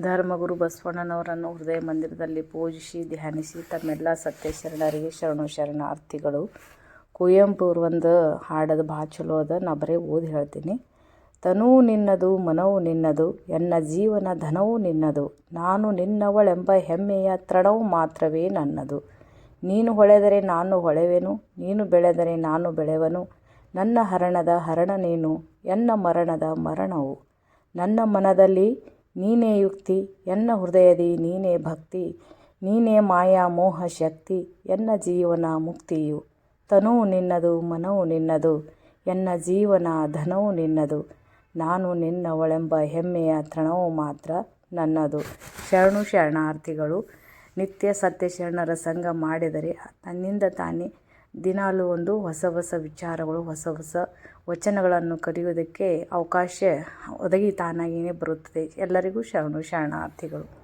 ಧರ್ಮಗುರು ಬಸವಣ್ಣನವರನ್ನು ಹೃದಯ ಮಂದಿರದಲ್ಲಿ ಪೂಜಿಸಿ ಧ್ಯಾನಿಸಿ ತಮ್ಮೆಲ್ಲ ಸತ್ಯ ಶರಣರಿಗೆ ಶರಣು ಶರಣಾರ್ಥಿಗಳು. ಕುವೆಂಪು ಒಂದು ಹಾಡೋದು ಭಾಳ ಚಲೋ ಅದ, ನಾ ಬರೀ ಓದಿ ಹೇಳ್ತೀನಿ. ತನೂ ನಿನ್ನದು, ಮನವು ನಿನ್ನದು, ಎನ್ನ ಜೀವನ ಧನವೂ ನಿನ್ನದು, ನಾನು ನಿನ್ನವಳೆಂಬ ಹೆಮ್ಮೆಯ ತೃಣವು ಮಾತ್ರವೇ ನನ್ನದು. ನೀನು ಹೊಳೆದರೆ ನಾನು ಹೊಳೆವೆನು, ನೀನು ಬೆಳೆದರೆ ನಾನು ಬೆಳೆವನು. ನನ್ನ ಹರಣದ ಹರಣ ನೀನು, ಎನ್ನ ಮರಣದ ಮರಣವು. ನನ್ನ ಮನದಲ್ಲಿ ನೀನೇ ಯುಕ್ತಿ, ಎನ್ನ ಹೃದಯದಿ ನೀನೇ ಭಕ್ತಿ, ನೀನೇ ಮಾಯಾ ಮೋಹ ಶಕ್ತಿ, ಎನ್ನ ಜೀವನ ಮುಕ್ತಿಯು. ತನುವು ನಿನ್ನದು, ಮನವು ನಿನ್ನದು, ಎನ್ನ ಜೀವನ ಧನವು ನಿನ್ನದು. ನಾನು ನಿನ್ನವಳೆಂಬ ಹೆಮ್ಮೆಯ ತೃಣವು ಮಾತ್ರ ನನ್ನದು. ಶರಣು ಶರಣಾರ್ಥಿಗಳು, ನಿತ್ಯ ಸತ್ಯ ಶರಣರ ಸಂಘ ಮಾಡಿದರೆ ತನ್ನಿಂದ ತಾನೇ ದಿನಾಲೂ ಒಂದು ಹೊಸ ಹೊಸ ವಿಚಾರಗಳು, ಹೊಸ ಹೊಸ ವಚನಗಳನ್ನು ಕಲಿಯುವುದಕ್ಕೆ ಅವಕಾಶ ಒದಗಿ ತಾನಾಗಿಯೇ ಬರುತ್ತದೆ. ಎಲ್ಲರಿಗೂ ಶರಣು, ಶರಣಾರ್ಥಿಗಳು.